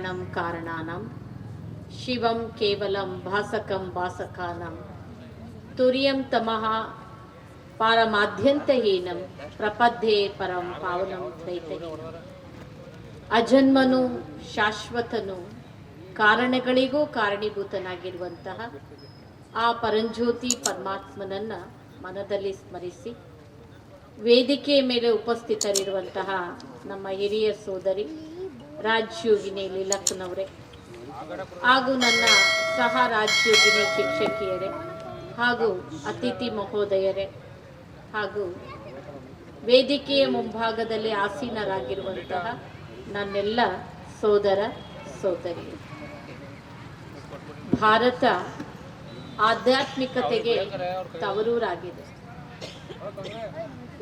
ಕಾರಣಂ ಕಾರಣಾನಂ. ಶಿವಂ ಕೇವಲಂ ಭಾಸಕಂ ಭಾಸಕಾನಂ. ತುರ್ಯಂ ತಮಃ ಪಾರಮಾದ್ಯಂತಹೀನಂ ಪ್ರಪದ್ಯೆ ಪರಂ ಪಾವನಂ ದ್ವೈತಹೀನಂ ಅಜನ್ಮನು ಶಾಶ್ವತನು ಕಾರಣಗಳಿಗೂ ಕಾರಣೀಭೂತನಾಗಿರುವಂತಹ ಆ ಪರಂಜ್ಯೋತಿ ಪರಮಾತ್ಮನನ್ನ ಮನದಲ್ಲಿ ಸ್ಮರಿಸಿ ವೇದಿಕೆಯ ಮೇಲೆ ಉಪಸ್ಥಿತರಿರುವಂತಹ ನಮ್ಮ ಹಿರಿಯ ಸೋದರಿ ರಾಜ್ಯೋಗಿನಿ ಲೀಲಕ್ಕನವರೇ ಹಾಗೂ ನನ್ನ ಸಹ ರಾಜ್ಯೋಗಿನಿ ಶಿಕ್ಷಕಿಯರೇ. ಹಾಗೂ ಅತಿಥಿ ಮಹೋದಯರೇ. ಹಾಗೂ ವೇದಿಕೆಯ ಮುಂಭಾಗದಲ್ಲಿ ಆಸೀನರಾಗಿರುವಂತಹ ನನ್ನೆಲ್ಲ ಸೋದರ ಸೋದರಿ ಭಾರತ ಆಧ್ಯಾತ್ಮಿಕತೆಗೆ ತವರೂರಾಗಿದೆ.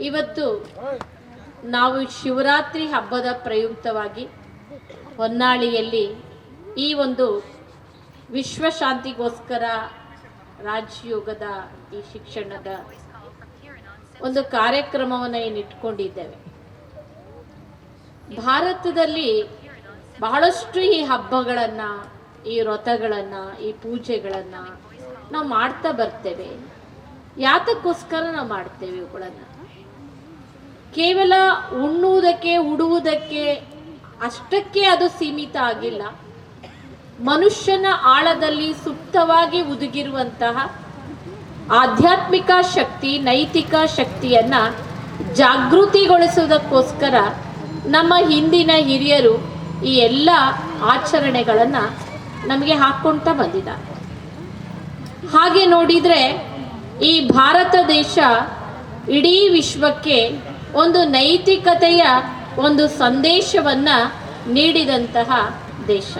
ಇವತ್ತು ನಾವು ಶಿವರಾತ್ರಿ ಹಬ್ಬದ ಪ್ರಯುಕ್ತವಾಗಿ ಹೊನ್ನಾಳಿಯಲ್ಲಿ ಈ ಒಂದು ವಿಶ್ವಶಾಂತಿಗೋಸ್ಕರ ರಾಜಯೋಗದ ಈ ಶಿಕ್ಷಣದ ಒಂದು ಕಾರ್ಯಕ್ರಮವನ್ನು ಏನು ಇಟ್ಕೊಂಡಿದ್ದೇವೆ. ಭಾರತದಲ್ಲಿ ಬಹಳಷ್ಟು ಈ ಹಬ್ಬಗಳನ್ನು, ಈ ವ್ರತಗಳನ್ನು, ಈ ಪೂಜೆಗಳನ್ನು ನಾವು ಮಾಡ್ತಾ ಬರ್ತೇವೆ. ಯಾತಕ್ಕೋಸ್ಕರ ನಾವು ಮಾಡ್ತೇವೆ ಇವುಗಳನ್ನು? ಕೇವಲ ಉಣ್ಣುವುದಕ್ಕೆ, ಉಡುವುದಕ್ಕೆ ಅಷ್ಟಕ್ಕೆ ಅದು ಸೀಮಿತ ಆಗಿಲ್ಲ. ಮನುಷ್ಯನ ಆಳದಲ್ಲಿ ಸುಪ್ತವಾಗಿ ಉದುಗಿರುವಂತಹ ಆಧ್ಯಾತ್ಮಿಕ ಶಕ್ತಿ, ನೈತಿಕ ಶಕ್ತಿಯನ್ನ ಜಾಗೃತಿಗೊಳಿಸುವುದಕ್ಕೋಸ್ಕರ ನಮ್ಮ ಹಿಂದಿನ ಹಿರಿಯರು ಈ ಎಲ್ಲ ಆಚರಣೆಗಳನ್ನು ನಮಗೆ ಹಾಕ್ಕೊಳ್ತಾ ಬಂದಿದ್ದಾರೆ ಹಾಗೆ ನೋಡಿದರೆ ಈ ಭಾರತ ದೇಶ ಇಡೀ ವಿಶ್ವಕ್ಕೆ ಒಂದು ನೈತಿಕತೆಯ ಒಂದು ಸಂದೇಶವನ್ನು ನೀಡಿದಂತಹ ದೇಶ.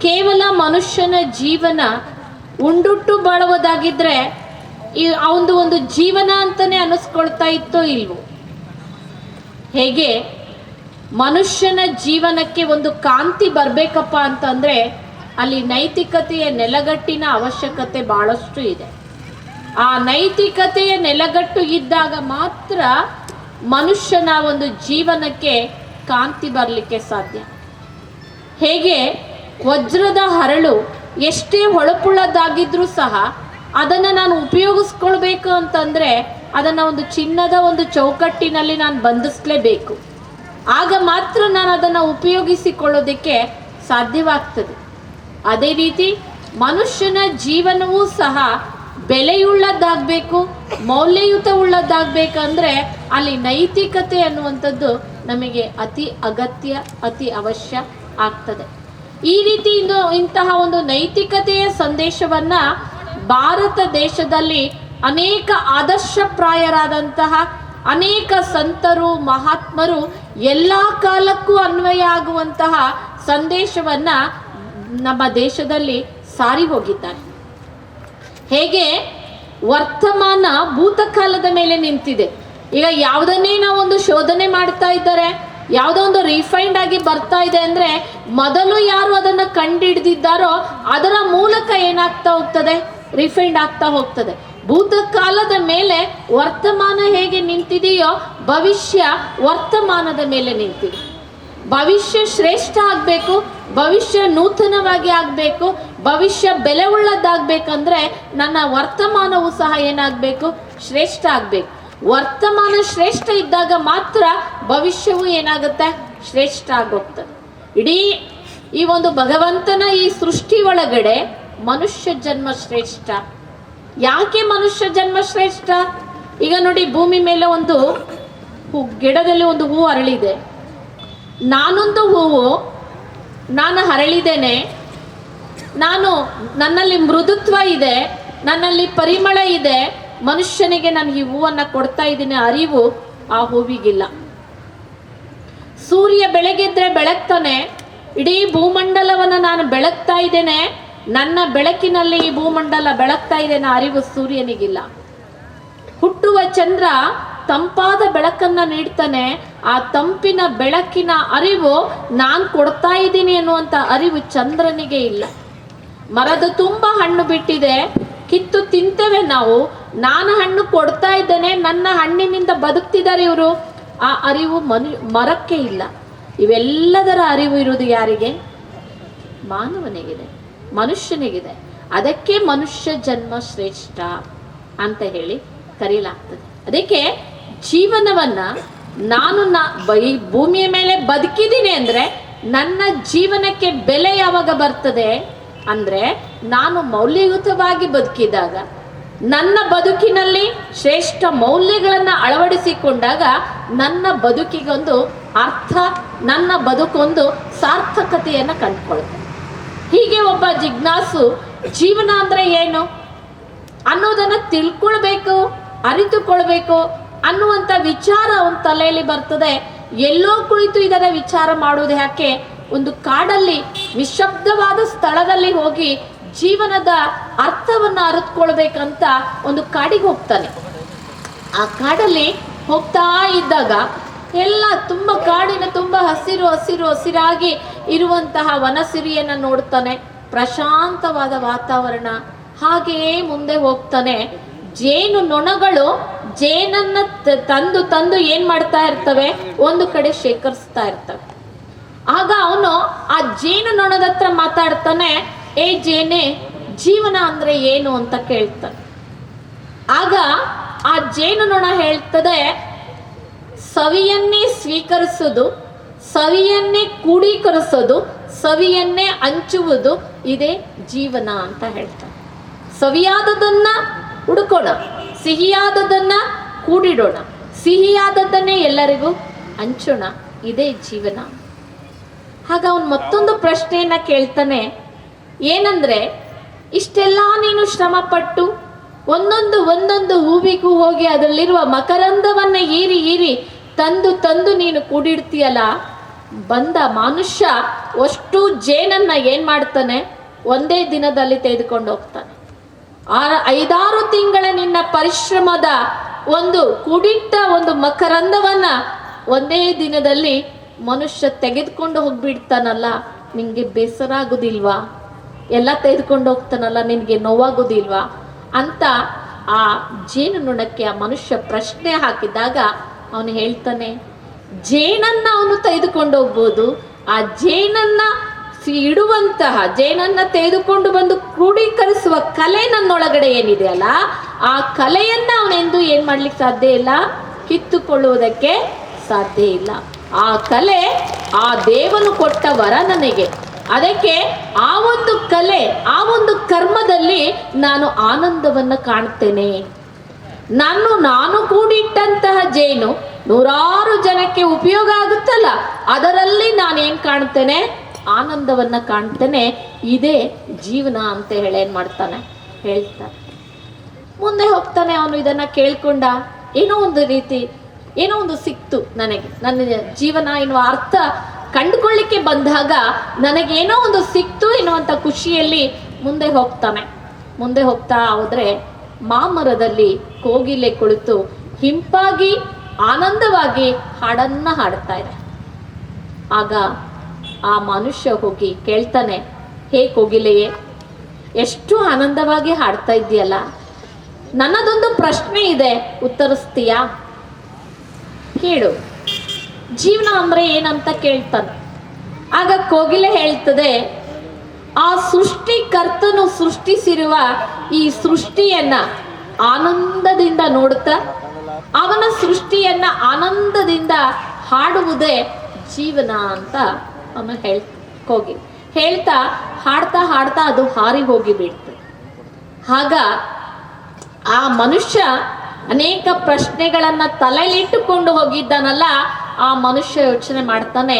ಕೇವಲ ಮನುಷ್ಯನ ಜೀವನ ಉಂಡುಟ್ಟು ಬಾಳುವುದಾಗಿದ್ದರೆ ಈ ಅವನದು ಒಂದು ಜೀವನ ಅಂತಲೇ ಅನಿಸ್ಕೊಳ್ತಾ ಇತ್ತೋ ಇಲ್ವೋ? ಹೇಗೆ ಮನುಷ್ಯನ ಜೀವನಕ್ಕೆ ಒಂದು ಕಾಂತಿ ಬರಬೇಕಪ್ಪ ಅಂತಂದ್ರೆ ಅಲ್ಲಿ ನೈತಿಕತೆಯ ನೆಲಗಟ್ಟಿನ ಅವಶ್ಯಕತೆ ಬಹಳಷ್ಟು ಇದೆ. ಆ ನೈತಿಕತೆಯ ನೆಲಗಟ್ಟು ಇದ್ದಾಗ ಮಾತ್ರ ಮನುಷ್ಯನ ಒಂದು ಜೀವನಕ್ಕೆ ಕಾಂತಿ ಬರಲಿಕ್ಕೆ ಸಾಧ್ಯ. ಹೇಗೆ? ವಜ್ರದ ಹರಳು ಎಷ್ಟೇ ಹೊಳಪುಳ್ಳದಾಗಿದ್ರೂ ಸಹ ಅದನ್ನು ನಾನು ಉಪಯೋಗಿಸ್ಕೊಳ್ಬೇಕು ಅಂತಂದರೆ ಅದನ್ನು ಒಂದು ಚಿನ್ನದ ಒಂದು ಚೌಕಟ್ಟಿನಲ್ಲಿ ನಾನು ಬಂಧಿಸಲೇಬೇಕು. ಆಗ ಮಾತ್ರ ನಾನು ಅದನ್ನು ಉಪಯೋಗಿಸಿಕೊಳ್ಳೋದಕ್ಕೆ ಸಾಧ್ಯವಾಗ್ತದೆ. ಅದೇ ರೀತಿ ಮನುಷ್ಯನ ಜೀವನವೂ ಸಹ ಬೆಲೆಯುಳ್ಳದ್ದಾಗಬೇಕು, ಮೌಲ್ಯಯುತವುಳ್ಳದ್ದಾಗಬೇಕಂದ್ರೆ ಅಲ್ಲಿ ನೈತಿಕತೆ ಅನ್ನುವಂಥದ್ದು ನಮಗೆ ಅತಿ ಅಗತ್ಯ, ಅತಿ ಅವಶ್ಯ ಆಗ್ತದೆ. ಈ ರೀತಿ ಇಂದು ಇಂತಹ ಒಂದು ನೈತಿಕತೆಯ ಸಂದೇಶವನ್ನ ಭಾರತ ದೇಶದಲ್ಲಿ ಅನೇಕ ಆದರ್ಶಪ್ರಾಯರಾದಂತಹ ಅನೇಕ ಸಂತರು, ಮಹಾತ್ಮರು ಎಲ್ಲ ಕಾಲಕ್ಕೂ ಅನ್ವಯ ಆಗುವಂತಹ ಸಂದೇಶವನ್ನ ನಮ್ಮ ದೇಶದಲ್ಲಿ ಸಾರಿ ಹೋಗಿದ್ದಾರೆ. ಹೇಗೆ? ವರ್ತಮಾನ ಭೂತಕಾಲದ ಮೇಲೆ ನಿಂತಿದೆ. ಈಗ ಯಾವುದನ್ನೇ ನಾವು ಒಂದು ಶೋಧನೆ ಮಾಡ್ತಾ ಇದ್ದಾರೆ, ಯಾವುದೋ ಒಂದು ರಿಫೈನ್ಡ್ ಆಗಿ ಬರ್ತಾ ಇದೆ ಅಂದ್ರೆ ಮೊದಲು ಯಾರು ಅದನ್ನ ಕಂಡಿಡ್ದಿದ್ದಾರೋ ಅದರ ಮೂಲಕ ಏನಾಗ್ತಾ ಹೋಗ್ತದೆ? ರಿಫೈನ್ಡ್ ಆಗ್ತಾ ಹೋಗ್ತದೆ. ಭೂತಕಾಲದ ಮೇಲೆ ವರ್ತಮಾನ ಹೇಗೆ ನಿಂತಿದೆಯೋ ಭವಿಷ್ಯ ವರ್ತಮಾನದ ಮೇಲೆ ನಿಂತಿದೆ. ಭವಿಷ್ಯ ಶ್ರೇಷ್ಠ ಆಗಬೇಕು, ಭವಿಷ್ಯ ನೂತನವಾಗಿ ಆಗಬೇಕು ಭವಿಷ್ಯ ಬೆಲೆ ಉಳ್ಳದ್ದಾಗಬೇಕಂದ್ರೆ ನನ್ನ ವರ್ತಮಾನವು ಸಹ ಏನಾಗಬೇಕು? ಶ್ರೇಷ್ಠ ಆಗಬೇಕು. ವರ್ತಮಾನ ಶ್ರೇಷ್ಠ ಇದ್ದಾಗ ಮಾತ್ರ ಭವಿಷ್ಯವು ಏನಾಗುತ್ತೆ? ಶ್ರೇಷ್ಠ ಆಗೋಗ್ತದೆ. ಇಡೀ ಈ ಒಂದು ಭಗವಂತನ ಈ ಸೃಷ್ಟಿ ಒಳಗಡೆ ಮನುಷ್ಯ ಜನ್ಮ ಶ್ರೇಷ್ಠ. ಯಾಕೆ ಮನುಷ್ಯ ಜನ್ಮ ಶ್ರೇಷ್ಠ? ಈಗ ನೋಡಿ ಭೂಮಿ ಮೇಲೆ ಒಂದು ಹೂ, ಗಿಡದಲ್ಲಿ ಒಂದು ಹೂ ಅರಳಿದೆ. ನಾನೊಂದು ಹೂವು ನಾನು ಹರಳಿದ್ದೇನೆ. ನಾನು ನನ್ನಲ್ಲಿ ಮೃದುತ್ವ ಇದೆ, ನನ್ನಲ್ಲಿ ಪರಿಮಳ ಇದೆ, ಮನುಷ್ಯನಿಗೆ ನಾನು ಈ ಹೂವನ್ನು ಕೊಡ್ತಾ ಇದ್ದೀನಿ, ಅರಿವು ಆ ಹೂವಿಗಿಲ್ಲ. ಸೂರ್ಯ ಬೆಳಗಿದ್ರೆ ಬೆಳಗ್ತಾನೆ, ಇಡೀ ಭೂಮಂಡಲವನ್ನು ನಾನು ಬೆಳಗ್ತಾ ಇದ್ದೇನೆ, ನನ್ನ ಬೆಳಕಿನಲ್ಲಿ ಈ ಭೂಮಂಡಲ ಬೆಳಗ್ತಾ ಇದೆ ಅನ್ನೋ ಅರಿವು ಸೂರ್ಯನಿಗಿಲ್ಲ. ಹುಟ್ಟುವ ಚಂದ್ರ ತಂಪಾದ ಬೆಳಕನ್ನ ನೀಡ್ತಾನೆ, ಆ ತಂಪಿನ ಬೆಳಕಿನ ಅರಿವು ನಾನು ಕೊಡ್ತಾ ಇದ್ದೀನಿ ಅನ್ನುವಂಥ ಅರಿವು ಚಂದ್ರನಿಗೆ ಇಲ್ಲ. ಮರದ ತುಂಬ ಹಣ್ಣು ಬಿಟ್ಟಿದೆ, ಕಿತ್ತು ತಿಂತೇವೆ ನಾವು. ನಾನು ಹಣ್ಣು ಕೊಡ್ತಾ ಇದ್ದೇನೆ, ನನ್ನ ಹಣ್ಣಿನಿಂದ ಬದುಕ್ತಿದ್ದಾರೆ ಇವರು. ಆ ಅರಿವು ಮನು, ಮರಕ್ಕೆ ಇಲ್ಲ. ಇವೆಲ್ಲದರ ಅರಿವು ಇರುವುದು ಯಾರಿಗೆ? ಮಾನವನಿಗಿದೆ, ಮನುಷ್ಯನಿಗಿದೆ. ಅದಕ್ಕೆ ಮನುಷ್ಯ ಜನ್ಮ ಶ್ರೇಷ್ಠ ಅಂತ ಹೇಳಿ ಕರೆಯಲಾಗ್ತದೆ. ಅದಕ್ಕೆ ಜೀವನವನ್ನ ನಾನು ನಾ, ಬೈ ಭೂಮಿಯ ಮೇಲೆ ಬದುಕಿದ್ದೀನಿ ಅಂದ್ರೆ ನನ್ನ ಜೀವನಕ್ಕೆ ಬೆಲೆ ಯಾವಾಗ ಬರ್ತದೆ? ಅಂದ್ರೆ ನಾನು ಮೌಲ್ಯಯುತವಾಗಿ ಬದುಕಿದಾಗ, ನನ್ನ ಬದುಕಿನಲ್ಲಿ ಶ್ರೇಷ್ಠ ಮೌಲ್ಯಗಳನ್ನು ಅಳವಡಿಸಿಕೊಂಡಾಗ ನನ್ನ ಬದುಕಿಗೊಂದು ಅರ್ಥ, ನನ್ನ ಬದುಕೊಂದು ಸಾರ್ಥಕತೆಯನ್ನು ಕಂಡುಕೊಳ್ಳುತ್ತೆ. ಹೀಗೆ ಒಬ್ಬ ಜಿಜ್ಞಾಸು ಜೀವನ ಅಂದ್ರೆ ಏನು? ಅನ್ನೋದನ್ನ ತಿಳ್ಕೊಳ್ಬೇಕು, ಅರಿತುಕೊಳ್ಬೇಕು ಅನ್ನುವಂಥ ವಿಚಾರ ಅವನ ತಲೆಯಲ್ಲಿ ಬರ್ತದೆ. ಎಲ್ಲೋ ಕುಳಿತು ಇದರ ವಿಚಾರ ಮಾಡೋದು ಯಾಕೆ? ಒಂದು ಕಾಡಲ್ಲಿ ನಿಶಬ್ದವಾದ ಸ್ಥಳದಲ್ಲಿ ಹೋಗಿ ಜೀವನದ ಅರ್ಥವನ್ನು ಅರಿತುಕೊಳ್ಬೇಕಂತ ಒಂದು ಕಾಡಿಗೆ ಹೋಗ್ತಾನೆ. ಆ ಕಾಡಲ್ಲಿ ಹೋಗ್ತಾ ಇದ್ದಾಗ ಎಲ್ಲ ತುಂಬ ಕಾಡಿನ ತುಂಬ ಹಸಿರು ಹಸಿರು, ಹಸಿರಾಗಿ ಇರುವಂತಹ ವನಸಿರಿಯನ್ನು ನೋಡ್ತಾನೆ. ಪ್ರಶಾಂತವಾದ ವಾತಾವರಣ. ಹಾಗೆಯೇ ಮುಂದೆ ಹೋಗ್ತಾನೆ. ಜೇನು ನೊಣಗಳು ಜೇನನ್ನ ತಂದು ತಂದು ಏನ್ ಮಾಡ್ತಾ ಇರ್ತವೆ? ಒಂದು ಕಡೆ ಶೇಖರಿಸ್ತಾ ಇರ್ತವೆ. ಆಗ ಅವನು ಆ ಜೇನು ನೊಣದ ಹತ್ರ ಮಾತಾಡ್ತಾನೆ, ಏ ಜೇನೆ, ಜೀವನ ಅಂದ್ರೆ ಏನು ಅಂತ ಕೇಳ್ತಾನೆ. ಆಗ ಆ ಜೇನು ನೊಣ ಹೇಳ್ತದೆ, ಸವಿಯನ್ನೇ ಸ್ವೀಕರಿಸೋದು, ಸವಿಯನ್ನೇ ಕೂಡೀಕರಿಸೋದು, ಸವಿಯನ್ನೇ ಹಂಚುವುದು ಇದೇ ಜೀವನ ಅಂತ ಹೇಳ್ತಾನೆ. ಸವಿಯಾದದನ್ನ ಹುಡುಕೋಣ, ಸಿಹಿಯಾದದನ್ನ ಕೂಡಿಡೋಣ ಸಿಹಿಯಾದದ್ದನ್ನೇ ಎಲ್ಲರಿಗೂ ಹಂಚೋಣ, ಇದೇ ಜೀವನ. ಆಗ ಅವನು ಮತ್ತೊಂದು ಪ್ರಶ್ನೆಯನ್ನ ಕೇಳ್ತಾನೆ. ಏನಂದ್ರೆ, ಇಷ್ಟೆಲ್ಲ ನೀನು ಶ್ರಮಪಟ್ಟು ಒಂದೊಂದು ಒಂದೊಂದು ಹೂವಿಗೂ ಹೋಗಿ ಅದರಲ್ಲಿರುವ ಮಕರಂದವನ್ನ ಹೀರಿ ಹೀರಿ ತಂದು ತಂದು ನೀನು ಕೂಡಿಡ್ತೀಯಲ್ಲ, ಬಂದ ಮನುಷ್ಯ ಅಷ್ಟು ಜೇನನ್ನ ಏನು ಮಾಡ್ತಾನೆ? ಒಂದೇ ದಿನದಲ್ಲಿ ತೆಗೆದುಕೊಂಡು ಹೋಗ್ತಾನೆ. ಆ ಐದಾರು ತಿಂಗಳ ನಿನ್ನ ಪರಿಶ್ರಮದ ಒಂದು ಕೂಡಿಟ್ಟ ಒಂದು ಮಕರಂದವನ್ನ ಒಂದೇ ದಿನದಲ್ಲಿ ಮನುಷ್ಯ ತೆಗೆದುಕೊಂಡು ಹೋಗ್ಬಿಡ್ತಾನಲ್ಲ ನಿನಗೆ ಬೇಸರ ಆಗೋದಿಲ್ವಾ? ಎಲ್ಲ ತೆಗೆದುಕೊಂಡು ಹೋಗ್ತಾನಲ್ಲ, ನಿನಗೆ ನೋವಾಗೋದಿಲ್ವಾ? ಅಂತ ಆ ಜೇನುನೊಣಕ್ಕೆ ಆ ಮನುಷ್ಯ ಪ್ರಶ್ನೆ ಹಾಕಿದಾಗ ಅವನು ಹೇಳ್ತಾನೆ, ಜೇನನ್ನ ಅವನು ತೆಗೆದುಕೊಂಡು ಹೋಗ್ಬೋದು, ಆ ಜೇನನ್ನ ಇಡುವಂತಹ, ಜೇನನ್ನ ತೆಗೆದುಕೊಂಡು ಬಂದು ಕ್ರೋಢೀಕರಿಸುವ ಕಲೆ ನನ್ನೊಳಗಡೆ ಏನಿದೆ ಅಲ್ಲ, ಆ ಕಲೆಯನ್ನ ಅವನೆಂದು ಏನ್ ಮಾಡ್ಲಿಕ್ಕೆ ಸಾಧ್ಯ ಇಲ್ಲ? ಕಿತ್ತುಕೊಳ್ಳುವುದಕ್ಕೆ ಸಾಧ್ಯ ಇಲ್ಲ. ಆ ಕಲೆ ಆ ದೇವನು ಕೊಟ್ಟ ವರ ನನಗೆ. ಅದಕ್ಕೆ ಆ ಒಂದು ಕಲೆ, ಆ ಒಂದು ಕರ್ಮದಲ್ಲಿ ನಾನು ಆನಂದವನ್ನ ಕಾಣ್ತೇನೆ. ನಾನು ನಾನು ಕೂಡಿಟ್ಟಂತಹ ಜೇನು ನೂರಾರು ಜನಕ್ಕೆ ಉಪಯೋಗ ಆಗುತ್ತಲ್ಲ, ಅದರಲ್ಲಿ ನಾನೇನ್ ಕಾಣ್ತೇನೆ? ಆನಂದವನ್ನ ಕಾಣ್ತೇನೆ. ಇದೇ ಜೀವನ ಅಂತ ಹೇಳಿ ಏನ್ ಮಾಡ್ತಾನೆ? ಹೇಳ್ತಾನೆ. ಮುಂದೆ ಹೋಗ್ತಾನೆ ಅವನು ಇದನ್ನ ಕೇಳ್ಕೊಂಡ. ಏನೋ ಒಂದು ರೀತಿ ಏನೋ ಒಂದು ಸಿಕ್ತು ನನಗೆ. ನನ್ನ ಜೀವನ ಎನ್ನುವ ಅರ್ಥ ಕಂಡುಕೊಳ್ಳಿಕ್ಕೆ ಬಂದಾಗ ನನಗೇನೋ ಒಂದು ಸಿಕ್ತು ಎನ್ನುವಂಥ ಖುಷಿಯಲ್ಲಿ ಮುಂದೆ ಹೋಗ್ತಾನೆ. ಮುಂದೆ ಹೋಗ್ತಾ ಹೋದರೆ ಮಾಮರದಲ್ಲಿ ಕೋಗಿಲೆ ಕುಳಿತು ಹಿಂಪಾಗಿ ಆನಂದವಾಗಿ ಹಾಡನ್ನ ಹಾಡ್ತಾ ಇದೆ. ಆಗ ಆ ಮನುಷ್ಯ ಹೋಗಿ ಕೇಳ್ತಾನೆ, ಹೇ ಕೋಗಿಲೆಯೇ, ಎಷ್ಟು ಆನಂದವಾಗಿ ಹಾಡ್ತಾ ಇದೆಯಲ್ಲ. ನನ್ನದೊಂದು ಪ್ರಶ್ನೆ ಇದೆ, ಉತ್ತರಿಸ್ತೀಯಾ? ಕೇಳು ಜೀವನ ಅಂದ್ರೆ ಏನಂತ ಕೇಳ್ತಾನೆ. ಆಗ ಕೋಗಿಲೆ ಹೇಳ್ತದೆ, ಆ ಸೃಷ್ಟಿಕರ್ತನು ಸೃಷ್ಟಿಸಿರುವ ಈ ಸೃಷ್ಟಿಯನ್ನ ಆನಂದದಿಂದ ನೋಡುತ್ತಾ, ಅವನ ಸೃಷ್ಟಿಯನ್ನ ಆನಂದದಿಂದ ಹಾಡುವುದೇ ಜೀವನ ಅಂತ ಅವನು ಹೇಳ್ ಹೋಗಿ ಹೇಳ್ತಾ ಹಾಡ್ತಾ ಹಾಡ್ತಾ ಅದು ಹಾರಿ ಹೋಗಿ ಬಿಡ್ತು ಆಗ ಆ ಮನುಷ್ಯ ಅನೇಕ ಪ್ರಶ್ನೆಗಳನ್ನು ತಲೆಯಲ್ಲಿಟ್ಟುಕೊಂಡು ಹೋಗಿದ್ದಾನಲ್ಲ, ಆ ಮನುಷ್ಯ ಯೋಚನೆ ಮಾಡ್ತಾನೆ,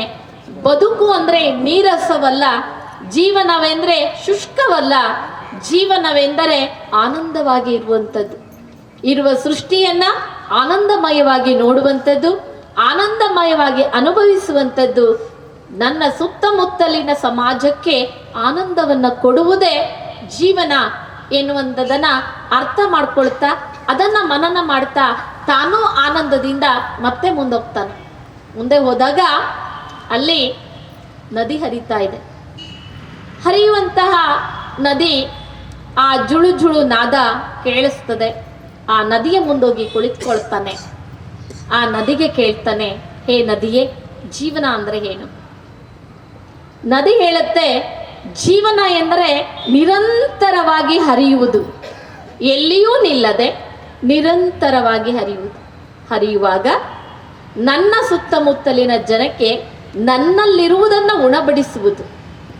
ಬದುಕು ಅಂದ್ರೆ ನೀರಸವಲ್ಲ, ಜೀವನವೆಂದ್ರೆ ಶುಷ್ಕವಲ್ಲ, ಜೀವನವೆಂದರೆ ಆನಂದವಾಗಿ ಇರುವಂಥದ್ದು. ಇರುವ ಸೃಷ್ಟಿಯನ್ನ ಆನಂದಮಯವಾಗಿ ನೋಡುವಂಥದ್ದು, ಆನಂದಮಯವಾಗಿ ಅನುಭವಿಸುವಂಥದ್ದು, ನನ್ನ ಸುತ್ತಮುತ್ತಲಿನ ಸಮಾಜಕ್ಕೆ ಆನಂದವನ್ನ ಕೊಡುವುದೇ ಜೀವನ ಎನ್ನುವಂಥದ್ದನ್ನು ಅರ್ಥ ಮಾಡ್ಕೊಳ್ತಾ ಅದನ್ನ ಮನನ ಮಾಡ್ತಾ ತಾನೂ ಆನಂದದಿಂದ ಮತ್ತೆ ಮುಂದೋಗ್ತಾನೆ. ಮುಂದೆ ಹೋದಾಗ ಅಲ್ಲಿ ನದಿ ಹರಿತಾ ಇದೆ. ಹರಿಯುವಂತಹ ನದಿ ಆ ಜುಳು ಜುಳು ನಾದ ಕೇಳಿಸ್ತದೆ. ಆ ನದಿಯ ಮುಂದೋಗಿ ಕುಳಿತುಕೊಳ್ತಾನೆ. ಆ ನದಿಗೆ ಕೇಳ್ತಾನೆ, ಹೇ ನದಿಯೇ, ಜೀವನ ಅಂದ್ರೆ ಏನು? ನದಿ ಹೇಳುತ್ತೆ, ಜೀವನ ಎಂದರೆ ನಿರಂತರವಾಗಿ ಹರಿಯುವುದು. ಎಲ್ಲಿಯೂ ನಿಲ್ಲದೆ ನಿರಂತರವಾಗಿ ಹರಿಯುವುದು ಹರಿಯುವಾಗ ನನ್ನ ಸುತ್ತಮುತ್ತಲಿನ ಜನಕ್ಕೆ ನನ್ನಲ್ಲಿರುವುದನ್ನು ಉಣಬಡಿಸುವುದು.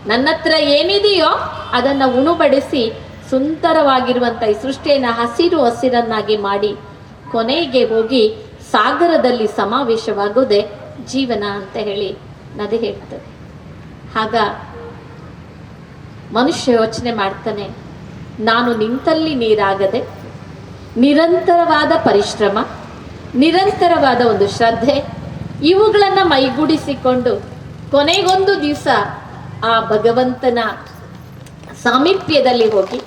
ನನ್ನ ಹತ್ರ ಏನಿದೆಯೋ ಅದನ್ನು ಉಣಬಡಿಸಿ ಸುಂದರವಾಗಿರುವಂಥ ಈ ಸೃಷ್ಟಿಯನ್ನು ಹಸಿರು ಹಸಿರನ್ನಾಗಿ ಮಾಡಿ ಕೊನೆಗೆ ಹೋಗಿ ಸಾಗರದಲ್ಲಿ ಸಮಾವೇಶವಾಗುವುದೇ ಜೀವನ ಅಂತ ಹೇಳಿ ನದಿ ಹೇಳ್ತದೆ. ಆಗ ಮನುಷ್ಯ ಯೋಚನೆ ಮಾಡ್ತಾನೆ, ನಾನು ನಿಂತಲ್ಲಿ ನೀರಾಗದೆ ನಿರಂತರವಾದ ಪರಿಶ್ರಮ, ನಿರಂತರವಾದ ಒಂದು ಶ್ರದ್ಧೆ, ಇವುಗಳನ್ನು ಮೈಗೂಡಿಸಿಕೊಂಡು ಕೊನೆಗೊಂದು ದಿವಸ ಆ ಭಗವಂತನ ಸಾಮೀಪ್ಯದಲ್ಲಿ ಹೋಗಿ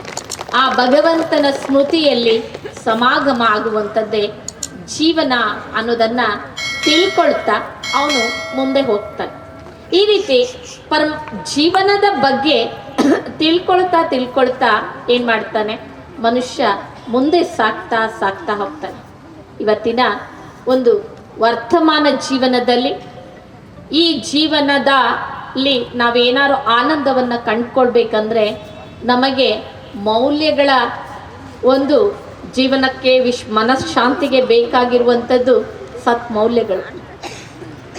ಆ ಭಗವಂತನ ಸ್ಮೃತಿಯಲ್ಲಿ ಸಮಾಗಮ ಆಗುವಂಥದ್ದೇ ಜೀವನ ಅನ್ನೋದನ್ನು ತಿಳ್ಕೊಳ್ತಾ ಅವನು ಮುಂದೆ ಹೋಗ್ತಾನೆ. ಈ ರೀತಿ ಪರಮ ಜೀವನದ ಬಗ್ಗೆ ತಿಳ್ಕೊಳ್ತಾ ತಿಳ್ಕೊಳ್ತಾ ಏನು ಮಾಡ್ತಾನೆ? ಮನುಷ್ಯ ಮುಂದೆ ಸಾಕ್ತಾ ಸಾಕ್ತಾ ಹೋಗ್ತಾನೆ. ಇವತ್ತಿನ ಒಂದು ವರ್ತಮಾನ ಜೀವನದಲ್ಲಿ ಈ ಜೀವನದಲ್ಲಿ ನಾವೇನಾದ್ರು ಆನಂದವನ್ನು ಕಂಡುಕೊಳ್ಬೇಕಂದ್ರೆ ನಮಗೆ ಮೌಲ್ಯಗಳ ಒಂದು ಜೀವನಕ್ಕೆ ವಿಶ್ ಮನಃಶಾಂತಿಗೆ ಬೇಕಾಗಿರುವಂಥದ್ದು ಸತ್ ಮೌಲ್ಯಗಳು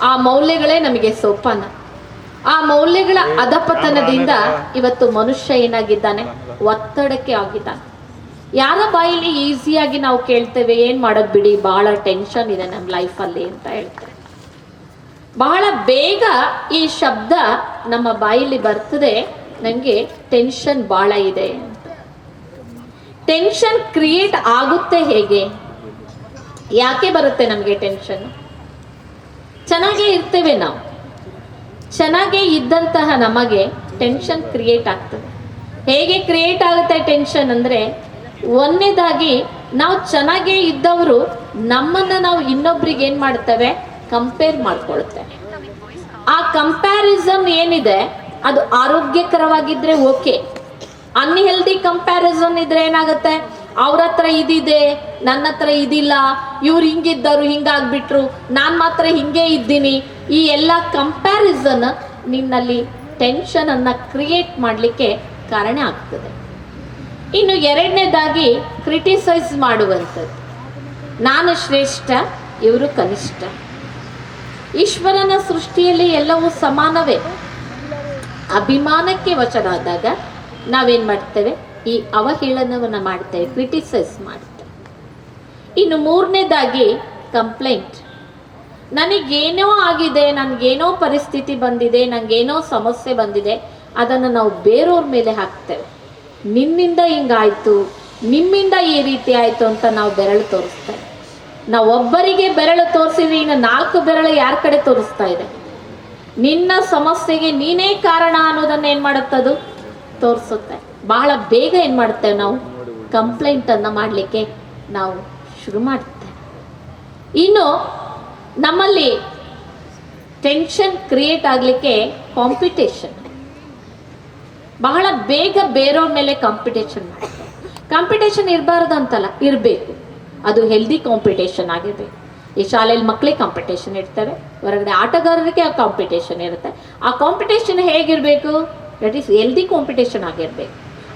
ಆ ಮೌಲ್ಯಗಳೇ ನಮಗೆ ಸೋಪಾನ. ಆ ಮೌಲ್ಯಗಳ ಅಧಪತನದಿಂದ ಇವತ್ತು ಮನುಷ್ಯ ಏನಾಗಿದ್ದಾನೆ? ಒತ್ತಡಕ್ಕೆ ಆಗಿದ್ದಾನೆ. ಯಾರ ಬಾಯಲ್ಲಿ ಈಸಿಯಾಗಿ ನಾವು ಕೇಳ್ತೇವೆ, ಏನು ಮಾಡೋದು ಬಿಡಿ ಬಹಳ ಟೆನ್ಷನ್ ಇದೆ ನಮ್ಮ ಲೈಫಲ್ಲಿ ಅಂತ ಹೇಳ್ತಾರೆ. ಬಹಳ ಬೇಗ ಈ ಶಬ್ದ ನಮ್ಮ ಬಾಯಲ್ಲಿ ಬರ್ತದೆ ನನಗೆ ಟೆನ್ಷನ್ ಬಹಳ ಇದೆ ಟೆನ್ಷನ್ ಕ್ರಿಯೇಟ್ ಆಗುತ್ತೆ ಹೇಗೆ? ಯಾಕೆ ಬರುತ್ತೆ ನಮಗೆ ಟೆನ್ಷನ್? ಚೆನ್ನಾಗೇ ಇರ್ತೇವೆ ನಾವು. ಚೆನ್ನಾಗೇ ಇದ್ದಂತಹ ನಮಗೆ ಟೆನ್ಷನ್ ಕ್ರಿಯೇಟ್ ಆಗ್ತದೆ. ಹೇಗೆ ಕ್ರಿಯೇಟ್ ಆಗುತ್ತೆ ಟೆನ್ಷನ್ ಅಂದರೆ ಒಂದನೇದಾಗಿ ನಾವು ಚೆನ್ನಾಗೇ ಇದ್ದವರು ನಮ್ಮನ್ನು ನಾವು ಇನ್ನೊಬ್ರಿಗೆ ಏನು ಮಾಡ್ತೇವೆ ಕಂಪೇರ್ ಮಾಡ್ಕೊಳುತ್ತೆ ಆ ಕಂಪ್ಯಾರಿಸನ್ ಏನಿದೆ? ಅದು ಆರೋಗ್ಯಕರವಾಗಿದ್ರೆ ಓಕೆ. ಅನ್ಹೆಲ್ದಿ ಕಂಪ್ಯಾರಿಸನ್ ಇದ್ರೆ ಏನಾಗುತ್ತೆ? ಅವ್ರ ಹತ್ರ ಇದಿದೆ, ನನ್ನ ಹತ್ರ ಇದಿಲ್ಲ, ಇವ್ರು ಹಿಂಗಿದ್ದವ್ರು ಹಿಂಗಾಗ್ಬಿಟ್ರು, ನಾನು ಮಾತ್ರ ಹಿಂಗೆ ಇದ್ದೀನಿ. ಈ ಎಲ್ಲ ಕಂಪ್ಯಾರಿಸನ್ ನಿನ್ನಲ್ಲಿ ಟೆನ್ಷನ್ ಅನ್ನ ಕ್ರಿಯೇಟ್ ಮಾಡಲಿಕ್ಕೆ ಕಾರಣ ಆಗ್ತದೆ. ಇನ್ನು ಎರಡನೇದಾಗಿ ಕ್ರಿಟಿಸೈಸ್ ಮಾಡುವಂಥದ್ದು. ನಾನು ಶ್ರೇಷ್ಠ, ಇವರು ಕನಿಷ್ಠ. ಈಶ್ವರನ ಸೃಷ್ಟಿಯಲ್ಲಿ ಎಲ್ಲವೂ ಸಮಾನವೇ? ಅಭಿಮಾನಕ್ಕೆ ವಶರಾದಾಗ ನಾವೇನು ಮಾಡ್ತೇವೆ? ಈ ಅವಹೇಳನವನ್ನು ಮಾಡ್ತೇವೆ, ಕ್ರಿಟಿಸೈಸ್ ಮಾಡ್ತೇವೆ. ಇನ್ನು ಮೂರನೇದಾಗಿ ಕಂಪ್ಲೇಂಟ್. ನನಗೇನೋ ಆಗಿದೆ, ನನಗೇನೋ ಪರಿಸ್ಥಿತಿ ಬಂದಿದೆ ನನಗೇನೋ ಸಮಸ್ಯೆ ಬಂದಿದೆ, ಅದನ್ನು ನಾವು ಬೇರೆಯವ್ರ ಮೇಲೆ ಹಾಕ್ತೇವೆ. ನಿನ್ನಿಂದ ಹಿಂಗಾಯ್ತು, ನಿಮ್ಮಿಂದ ಈ ರೀತಿ ಆಯಿತು ಅಂತ ನಾವು ಬೆರಳು ತೋರಿಸ್ತೇವೆ ನಾವು ಒಬ್ಬರಿಗೆ ಬೆರಳು ತೋರಿಸಿದ್ರೆ ಇನ್ನು ನಾಲ್ಕು ಬೆರಳು ಯಾರ ಕಡೆ ತೋರಿಸ್ತಾ ಇದೆ? ನಿನ್ನ ಸಮಸ್ಯೆಗೆ ನೀನೇ ಕಾರಣ ಅನ್ನೋದನ್ನ ಏನು ಮಾಡುತ್ತದು ತೋರಿಸುತ್ತೆ. ಬಹಳ ಬೇಗ ಏನು ಮಾಡ್ತೇವೆ ನಾವು? ಕಂಪ್ಲೇಂಟನ್ನು ಮಾಡಲಿಕ್ಕೆ ನಾವು ಶುರು ಮಾಡ್ತೇವೆ. ಇನ್ನು ನಮ್ಮಲ್ಲಿ ಟೆನ್ಷನ್ ಕ್ರಿಯೇಟ್ ಆಗಲಿಕ್ಕೆ ಕಾಂಪಿಟೇಷನ್ ಬಹಳ ಬೇಗ ಬೇರೆಯವ್ರ ಮೇಲೆ ಕಾಂಪಿಟೇಷನ್ ಕಾಂಪಿಟೇಷನ್ ಇರಬಾರ್ದು ಅಂತಲ್ಲ ಇರಬೇಕು. ಅದು ಹೆಲ್ದಿ ಕಾಂಪಿಟೇಷನ್ ಆಗಿರಬೇಕು. ಈ ಶಾಲೆಯಲ್ಲಿ ಮಕ್ಕಳಿಗೆ ಕಾಂಪಿಟೇಷನ್ ಇರ್ತವೆ ಹೊರಗಡೆ ಆಟಗಾರರಿಗೆ ಆ ಕಾಂಪಿಟೇಷನ್ ಇರುತ್ತೆ. ಆ ಕಾಂಪಿಟೇಷನ್ ಹೇಗಿರಬೇಕು? ದಟ್ ಈಸ್ ಹೆಲ್ದಿ ಕಾಂಪಿಟೇಷನ್ ಆಗಿರಬೇಕು.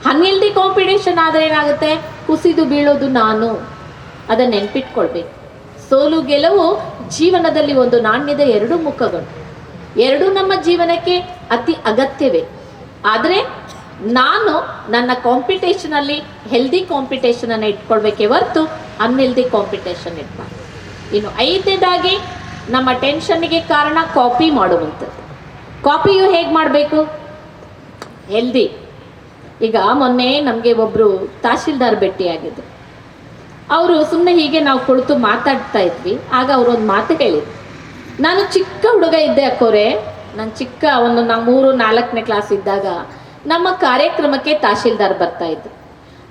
ಅನ್ಹೆಲ್ದಿ ಕಾಂಪಿಟೇಷನ್ ಆದರೆ ಏನಾಗುತ್ತೆ? ಕುಸಿದು ಬೀಳೋದು ನಾನು. ಅದನ್ನು ನೆನ್ಪಿಟ್ಕೊಳ್ಬೇಕು. ಸೋಲು ಗೆಲುವು ಜೀವನದಲ್ಲಿ ಒಂದು ನಾಣ್ಯದ ಎರಡು ಮುಖಗಳು. ಎರಡೂ ನಮ್ಮ ಜೀವನಕ್ಕೆ ಅತಿ ಅಗತ್ಯವೇ. ಆದರೆ ನಾನು ನನ್ನ ಕಾಂಪಿಟೇಷನಲ್ಲಿ ಹೆಲ್ದಿ ಕಾಂಪಿಟೇಷನನ್ನು ಇಟ್ಕೊಳ್ಬೇಕೇ ಹೊರತು ಅನ್ಹೆಲ್ದಿ ಕಾಂಪಿಟೇಷನ್ ಇಟ್ಬಾರ್ದು ಇನ್ನು ಐದನೇದಾಗಿ ನಮ್ಮ ಟೆನ್ಷನ್ಗೆ ಕಾರಣ ಕಾಪಿ ಮಾಡುವಂಥದ್ದು. ಕಾಪಿಯು ಹೇಗೆ ಮಾಡಬೇಕು? ಹೆಲ್ದಿ ಈಗ ಮೊನ್ನೆ ನಮಗೆ ಒಬ್ಬರು ತಹಶೀಲ್ದಾರ್ ಭೇಟಿಯಾಗಿದ್ದರು ಅವರು ಸುಮ್ಮನೆ ಹೀಗೆ ನಾವು ಕುಳಿತು ಮಾತಾಡ್ತಾ ಇದ್ವಿ, ಆಗ ಅವರು ಒಂದು ಮಾತು ಹೇಳಿದ್ರು. ನಾನು ಚಿಕ್ಕ ಹುಡುಗ ಇದ್ದೆ ಅಕ್ಕೋರೆ ನಾನು ಚಿಕ್ಕ ಒಂದು ನಾ ಮೂರು, ನಾಲ್ಕನೇ ಕ್ಲಾಸ್ ಇದ್ದಾಗ ನಮ್ಮ ಕಾರ್ಯಕ್ರಮಕ್ಕೆ ತಹಶೀಲ್ದಾರ್ ಬರ್ತಾ ಇದ್ರು.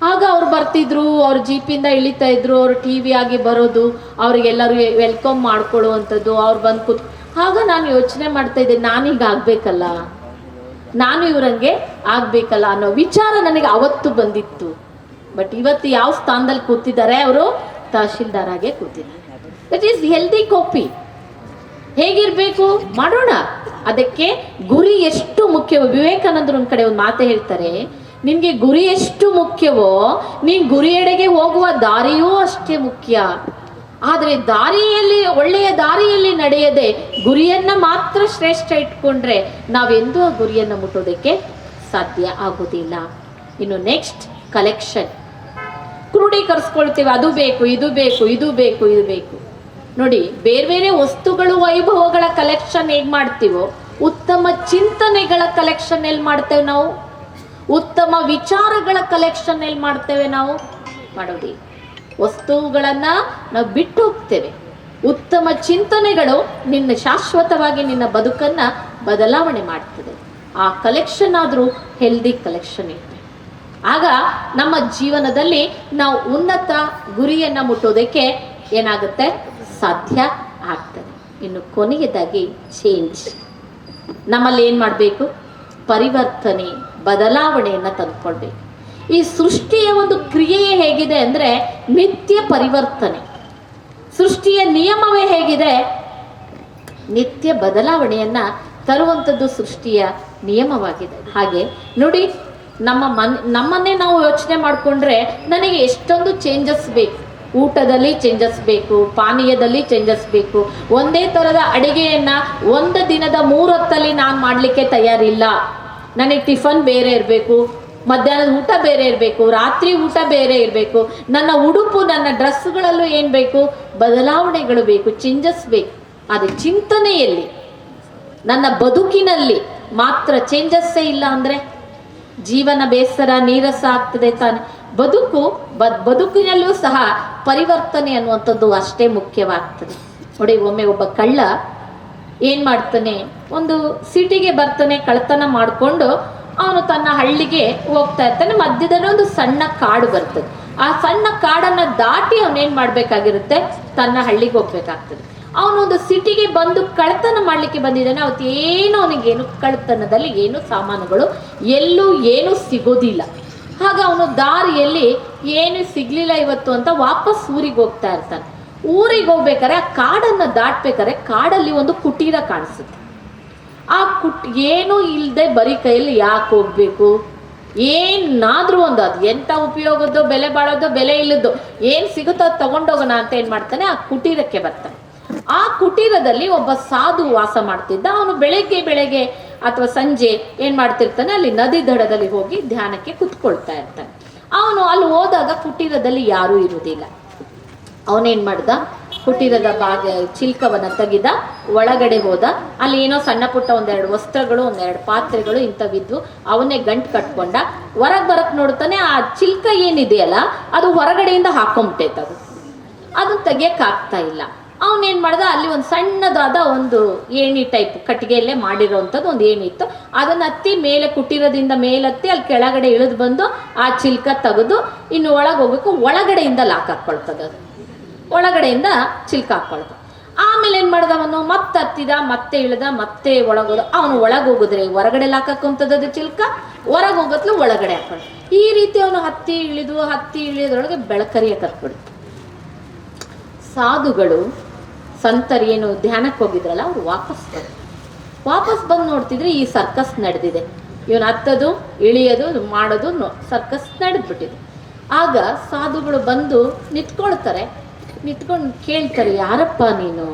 ಆಗ ಅವ್ರು ಬರ್ತಿದ್ರು, ಅವ್ರ ಜೀಪಿಂದ ಇಳಿತಾ ಇದ್ರು, ಅವ್ರು ಟಿ ವಿ ಆಗಿ ಬರೋದು, ಅವ್ರಿಗೆಲ್ಲರೂ ವೆಲ್ಕಮ್ ಮಾಡ್ಕೊಳ್ಳುವಂಥದ್ದು, ಅವ್ರು ಬಂದು ಕೂತ್ ಆಗ ನಾನು ಯೋಚನೆ ಮಾಡ್ತಾ ಇದ್ದೆ ನಾನು ಈಗ ಆಗ್ಬೇಕಲ್ಲ? ನಾನು ಇವ್ರಂಗೆ ಆಗ್ಬೇಕಲ್ಲ ಅನ್ನೋ ವಿಚಾರ ನನಗೆ ಅವತ್ತು ಬಂದಿತ್ತು. ಬಟ್ ಇವತ್ತು ಯಾವ ಸ್ಥಾನದಲ್ಲಿ ಕೂತಿದ್ದಾರೆ, ಅವರು ತಹಶೀಲ್ದಾರ್ ಆಗೇ ಕೂತಿದ್ದಾರೆ. ದಟ್ ಈಸ್ ಹೆಲ್ದಿ ಕಾಪಿ ಹೇಗಿರ್ಬೇಕು? ಮಾಡೋಣ. ಅದಕ್ಕೆ ಗುರಿ ಎಷ್ಟು ಮುಖ್ಯವೋ? ವಿವೇಕಾನಂದರು ಒಂದು ಕಡೆ ಒಂದು ಮಾತು ಹೇಳ್ತಾರೆ, ನಿನಗೆ ಗುರಿ ಎಷ್ಟು ಮುಖ್ಯವೋ, ನೀನು ಗುರಿಯೆಡೆಗೆ ಹೋಗುವ ದಾರಿಯೂ ಅಷ್ಟೇ ಮುಖ್ಯ. ಆದರೆ ದಾರಿಯಲ್ಲಿ, ಒಳ್ಳೆಯ ದಾರಿಯಲ್ಲಿ ನಡೆಯದೆ ಗುರಿಯನ್ನ ಮಾತ್ರ ಶ್ರೇಷ್ಠ ಇಟ್ಕೊಂಡ್ರೆ ನಾವೆಂದೂ ಆ ಗುರಿಯನ್ನು ಮುಟ್ಟೋದಕ್ಕೆ ಸಾಧ್ಯ ಆಗುವುದಿಲ್ಲ ಇನ್ನು ನೆಕ್ಸ್ಟ್ ಕಲೆಕ್ಷನ್ ಕ್ರೋಢೀಕರಿಸ್ಕೊಳ್ತೀವಿ ಅದು ಬೇಕು, ಇದು ಬೇಕು ಇದು ಬೇಕು ಇದು ಬೇಕು. ನೋಡಿ, ಬೇರೆ ಬೇರೆ ವಸ್ತುಗಳು, ವೈಭವಗಳ ಕಲೆಕ್ಷನ್ ಹೇಗೆ ಮಾಡ್ತೀವೋ, ಉತ್ತಮ ಚಿಂತನೆಗಳ ಕಲೆಕ್ಷನ್ ಎಲ್ಲಿ ಮಾಡ್ತೇವೆ ನಾವು? ಉತ್ತಮ ವಿಚಾರಗಳ ಕಲೆಕ್ಷನ್ ಎಲ್ಲಿ ಮಾಡ್ತೇವೆ ನಾವು? ಮಾಡೋದಿ. ವಸ್ತುಗಳನ್ನ ನಾವು ಬಿಟ್ಟು ಹೋಗ್ತೇವೆ. ಉತ್ತಮ ಚಿಂತನೆಗಳು ನಿನ್ನ ಶಾಶ್ವತವಾಗಿ ನಿನ್ನ ಬದುಕನ್ನ ಬದಲಾವಣೆ ಮಾಡ್ತದೆ. ಆ ಕಲೆಕ್ಷನ್ ಆದರೂ ಹೆಲ್ದಿ ಕಲೆಕ್ಷನ್ ಇರ್ತದೆ ಆಗ ನಮ್ಮ ಜೀವನದಲ್ಲಿ ನಾವು ಉನ್ನತ ಗುರಿಯನ್ನ ಮುಟ್ಟೋದಕ್ಕೆ ಏನಾಗುತ್ತೆ? ಸಾಧ್ಯ ಆಗ್ತದೆ. ಇನ್ನು ಕೊನೆಯದಾಗಿ ಚೇಂಜ್ ನಮ್ಮಲ್ಲಿ ಏನು ಮಾಡಬೇಕು? ಪರಿವರ್ತನೆ, ಬದಲಾವಣೆಯನ್ನು ತಂದುಕೊಳ್ಬೇಕು. ಈ ಸೃಷ್ಟಿಯ ಒಂದು ಕ್ರಿಯೆಯೇ ಹೇಗಿದೆ ಅಂದರೆ ನಿತ್ಯ ಪರಿವರ್ತನೆ. ಸೃಷ್ಟಿಯ ನಿಯಮವೇ ಹೇಗಿದೆ? ನಿತ್ಯ ಬದಲಾವಣೆಯನ್ನು ತರುವಂಥದ್ದು ಸೃಷ್ಟಿಯ ನಿಯಮವಾಗಿದೆ. ಹಾಗೆ ನೋಡಿ, ನಮ್ಮ ಮನ್, ನಮ್ಮನ್ನೇ ನಾವು ಯೋಚನೆ ಮಾಡಿಕೊಂಡ್ರೆ ನನಗೆ ಎಷ್ಟೊಂದು ಚೇಂಜಸ್ ಬೇಕು. ಊಟದಲ್ಲಿ ಚೇಂಜಸ್ ಬೇಕು, ಪಾನೀಯದಲ್ಲಿ ಚೇಂಜಸ್ ಬೇಕು. ಒಂದೇ ಥರದ ಅಡಿಗೆಯನ್ನ ಒಂದು ದಿನದ ಮೂರೊತ್ತಲ್ಲಿ ನಾನು ಮಾಡಲಿಕ್ಕೆ ತಯಾರಿಲ್ಲ. ನನಗೆ ಟಿಫನ್ ಬೇರೆ ಇರಬೇಕು, ಮಧ್ಯಾಹ್ನದ ಊಟ ಬೇರೆ ಇರಬೇಕು, ರಾತ್ರಿ ಊಟ ಬೇರೆ ಇರಬೇಕು. ನನ್ನ ಉಡುಪು, ನನ್ನ ಡ್ರೆಸ್ಗಳಲ್ಲೂ ಏನು ಬೇಕು? ಬದಲಾವಣೆಗಳು ಬೇಕು ಚೇಂಜಸ್ ಬೇಕು. ಅದು ಚಿಂತನೆಯಲ್ಲಿ, ನನ್ನ ಬದುಕಿನಲ್ಲಿ ಮಾತ್ರ ಚೇಂಜಸ್ಸೇ ಇಲ್ಲ ಅಂದರೆ ಜೀವನ ಬೇಸರ, ನೀರಸ ಆಗ್ತದೆ ತಾನೆ. ಬದುಕು ಬದುಕಿನಲ್ಲೂ ಸಹ ಪರಿವರ್ತನೆ ಅನ್ನುವಂಥದ್ದು ಅಷ್ಟೇ ಮುಖ್ಯವಾಗ್ತದೆ. ನೋಡಿ, ಒಮ್ಮೆ ಒಬ್ಬ ಕಳ್ಳ ಏನು ಮಾಡ್ತಾನೆ? ಒಂದು ಸಿಟಿಗೆ ಬರ್ತಾನೆ ಕಳ್ತನ ಮಾಡಿಕೊಂಡು ಅವನು ತನ್ನ ಹಳ್ಳಿಗೆ ಹೋಗ್ತಾ ಇರ್ತಾನೆ. ಮಧ್ಯದಲ್ಲಿ ಒಂದು ಸಣ್ಣ ಕಾಡು ಬರ್ತದೆ. ಆ ಸಣ್ಣ ಕಾಡನ್ನ ದಾಟಿ ಅವನೇನ್ ಮಾಡ್ಬೇಕಾಗಿರುತ್ತೆ? ತನ್ನ ಹಳ್ಳಿಗೆ ಹೋಗ್ಬೇಕಾಗ್ತದೆ. ಅವನೊಂದು ಸಿಟಿಗೆ ಬಂದು ಕಳ್ತನ ಮಾಡ್ಲಿಕ್ಕೆ ಬಂದಿದ್ದಾನೆ. ಅವತ್ತು ಏನು ಅವನಿಗೇನು ಕಳ್ತನದಲ್ಲಿ ಏನು ಸಾಮಾನುಗಳು ಎಲ್ಲೂ ಏನು ಸಿಗೋದಿಲ್ಲ. ಆಗ ಅವನು ದಾರಿಯಲ್ಲಿ ಏನು ಸಿಗ್ಲಿಲ್ಲ ಇವತ್ತು ಅಂತ ವಾಪಸ್ ಊರಿಗೆ ಹೋಗ್ತಾ ಇರ್ತಾನೆ. ಊರಿಗೆ ಹೋಗ್ಬೇಕಾರೆ ಆ ಕಾಡನ್ನ ದಾಟ್ಬೇಕಾದ್ರೆ ಕಾಡಲ್ಲಿ ಒಂದು ಕುಟೀರ ಕಾಣಿಸುತ್ತೆ. ಆ ಕುಟ್ ಏನೂ ಇಲ್ಲದೆ ಬರೀ ಕೈಯಲ್ಲಿ ಯಾಕೆ ಹೋಗ್ಬೇಕು? ಏನಾದ್ರೂ ಒಂದು ಅದು ಎಂಥ ಉಪಯೋಗದ್ದು, ಬೆಲೆ ಬಾಳೋದು, ಬೆಲೆ ಇಲ್ಲದ್ದು, ಏನು ಸಿಗುತ್ತೋ ಅದು ತಗೊಂಡೋಗೋಣ ಅಂತ ಏನು ಮಾಡ್ತಾನೆ? ಆ ಕುಟೀರಕ್ಕೆ ಬರ್ತಾನೆ. ಆ ಕುಟೀರದಲ್ಲಿ ಒಬ್ಬ ಸಾಧು ವಾಸ ಮಾಡ್ತಿದ್ದ. ಅವನು ಬೆಳಗ್ಗೆ ಬೆಳಗ್ಗೆ ಅಥವಾ ಸಂಜೆ ಏನು ಮಾಡ್ತಿರ್ತಾನೆ, ಅಲ್ಲಿ ನದಿ ದಡದಲ್ಲಿ ಹೋಗಿ ಧ್ಯಾನಕ್ಕೆ ಕುತ್ಕೊಳ್ತಾ ಇರ್ತಾನೆ. ಅವನು ಅಲ್ಲಿ ಹೋದಾಗ ಕುಟೀರದಲ್ಲಿ ಯಾರೂ ಇರುವುದಿಲ್ಲ. ಅವನೇನು ಮಾಡ್ದ? ಕುಟೀರದ ಭಾಗ ಚಿಲ್ಕವನ್ನು ತೆಗೆದ, ಒಳಗಡೆ ಹೋದ. ಅಲ್ಲಿ ಏನೋ ಸಣ್ಣ ಪುಟ್ಟ ಒಂದೆರಡು ವಸ್ತ್ರಗಳು, ಒಂದೆರಡು ಪಾತ್ರೆಗಳು ಇಂಥವಿದ್ವು. ಅವನೇ ಗಂಟು ಕಟ್ಕೊಂಡ. ಹೊರಗೆ ಬರಕ್ ನೋಡ್ತಾನೆ, ಆ ಚಿಲ್ಕ ಏನಿದೆಯಲ್ಲ, ಅದು ಹೊರಗಡೆಯಿಂದ ಹಾಕೊಂಬಿಟ್ಟೈತೆ ಅದು ಅದು ತೆಗಿಯಕ್ ಆಗ್ತಾ ಇಲ್ಲ. ಅವನೇನ್ ಮಾಡ್ದ ಅಲ್ಲಿ ಒಂದು ಸಣ್ಣದಾದ ಒಂದು ಏಣಿ ಟೈಪ್ ಕಟ್ಟಿಗೆಯಲ್ಲೇ ಮಾಡಿರೋವಂಥದ್ದು ಒಂದು ಏಣಿ ಇತ್ತು. ಅದನ್ನ ಹತ್ತಿ ಮೇಲೆ ಕುಟೀರದಿಂದ ಮೇಲತ್ತಿ ಅಲ್ಲಿ ಕೆಳಗಡೆ ಇಳಿದು ಬಂದು ಆ ಚಿಲ್ಕ ತೆಗೆದು ಇನ್ನು ಒಳಗೆ ಹೋಗ್ಬೇಕು. ಒಳಗಡೆಯಿಂದ ಲಾಕ್ ಹಾಕೊಳ್ತದೆ ಅದು. ಒಳಗಡೆಯಿಂದ ಚಿಲ್ಕ ಹಾಕೊಳ್ತ ಆಮೇಲೆ ಏನು ಮಾಡ್ದ ಅವನು? ಮತ್ತೆ ಹತ್ತಿದ ಮತ್ತೆ ಇಳ್ದ, ಮತ್ತೆ ಒಳಗೋದು ಅವನು ಒಳಗೆ ಹೋಗಿದ್ರೆ ಹೊರಗಡೆ ಲಾಕ್ ಹಾಕೊಂತದ್ದು ಚಿಲ್ಕ? ಹೊರಗೆ ಹೋಗತ್ಲು ಒಳಗಡೆ ಹಾಕೊಳ್ಳ ಈ ರೀತಿ ಅವನು ಹತ್ತಿ ಇಳಿದು, ಹತ್ತಿ ಇಳಿಯೋದ್ರೊಳಗೆ ಬೆಳಕರಿಯ ಕತ್ಬಿಡ್ತು. ಸಾಧುಗಳು ಸಂತರು ಏನು ಧ್ಯಾನಕ್ಕೆ ಹೋಗಿದ್ರಲ್ಲ, ಅವ್ರು ವಾಪಸ್ ಬಂದ್ರು. ವಾಪಸ್ ಬಂದು ನೋಡ್ತಿದ್ರೆ ಈ ಸರ್ಕಸ್ ನಡೆದಿದೆ. ಇವನು ಹತ್ತೋದು, ಇಳಿಯೋದು ಮಾಡೋದು ಸರ್ಕಸ್ ನಡೆದ್ಬಿಟ್ಟಿದೆ. ಆಗ ಸಾಧುಗಳು ಬಂದು ನಿಂತ್ಕೊಳ್ತಾರೆ. ನಿಂತ್ಕೊಂಡು ಕೇಳ್ತಾರೆ, ಯಾರಪ್ಪ ನೀನು?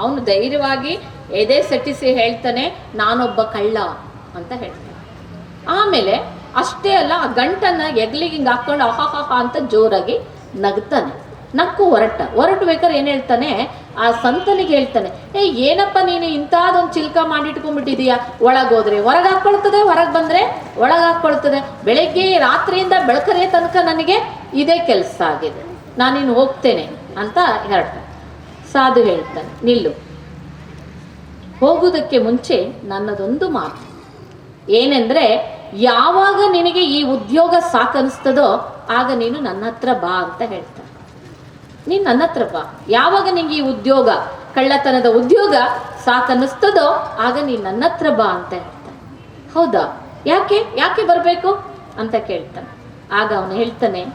ಅವನು ಧೈರ್ಯವಾಗಿ, ಎದೆ ಸಟ್ಟಿಸಿ ಹೇಳ್ತಾನೆ, ನಾನೊಬ್ಬ ಕಳ್ಳ ಅಂತ ಹೇಳ್ತಾನೆ. ಆಮೇಲೆ ಅಷ್ಟೇ ಅಲ್ಲ, ಆ ಗಂಟನ್ನ ಎಗ್ಲಿಗೆ ಹಿಂಗೆ ಹಾಕೊಂಡು ಅಹಾಹಾಹ ಅಂತ ಜೋರಾಗಿ ನಗ್ತಾನೆ. ನಕ್ಕು ಹೊರಟ. ಹೊರಟು ಬೇಕಾದ್ರೆ ಏನು ಹೇಳ್ತಾನೆ? ಆ ಸಂತನಿಗೆ ಹೇಳ್ತಾನೆ ಏ ಏನಪ್ಪ ನೀನು ಇಂಥದ್ದೊಂದು ಚಿಲ್ಕ ಮಾಡಿಟ್ಕೊಂಡ್ಬಿಟ್ಟಿದೀಯಾ? ಒಳಗೋದ್ರೆ ಹೊರಗೆ ಹಾಕ್ಕೊಳ್ತದೆ, ಹೊರಗೆ ಬಂದ್ರೆ ಒಳಗೆ ಹಾಕ್ಕೊಳ್ತದೆ. ಬೆಳಗ್ಗೆ, ರಾತ್ರಿಯಿಂದ ಬೆಳಕರೆ ತನಕ ನನಗೆ ಇದೇ ಕೆಲಸ ಆಗಿದೆ. ನಾನಿನ್ನು ಹೋಗ್ತೇನೆ ಅಂತ ಹೇಳ್ತಾನೆ. ಸಾಧು ಹೇಳ್ತಾನೆ, ನಿಲ್ಲು. ಹೋಗುವುದಕ್ಕೆ ಮುಂಚೆ ನನ್ನದೊಂದು ಮಾತು. ಏನೆಂದರೆ, ಯಾವಾಗ ನಿನಗೆ ಈ ಉದ್ಯೋಗ ಸಾಕನಿಸ್ತದೋ, ಆಗ ನೀನು ನನ್ನ ಹತ್ರ ಬಾ ಅಂತ ಹೇಳ್ತಾನೆ. ನೀನು ನನ್ನ ಹತ್ರ ಬಾ. ಯಾವಾಗ ನಿಂಗೆ ಈ ಉದ್ಯೋಗ, ಕಳ್ಳತನದ ಉದ್ಯೋಗ ಸಾಕನ್ನಿಸ್ತದೋ, ಆಗ ನೀನು ನನ್ನ ಹತ್ರ ಬಾ ಅಂತ ಹೇಳ್ತಾನೆ. ಹೌದಾ? ಯಾಕೆ? ಯಾಕೆ ಬರಬೇಕು? ಅಂತ ಕೇಳ್ತಾನೆ. ಆಗ ಅವನು ಹೇಳ್ತಾನೆ,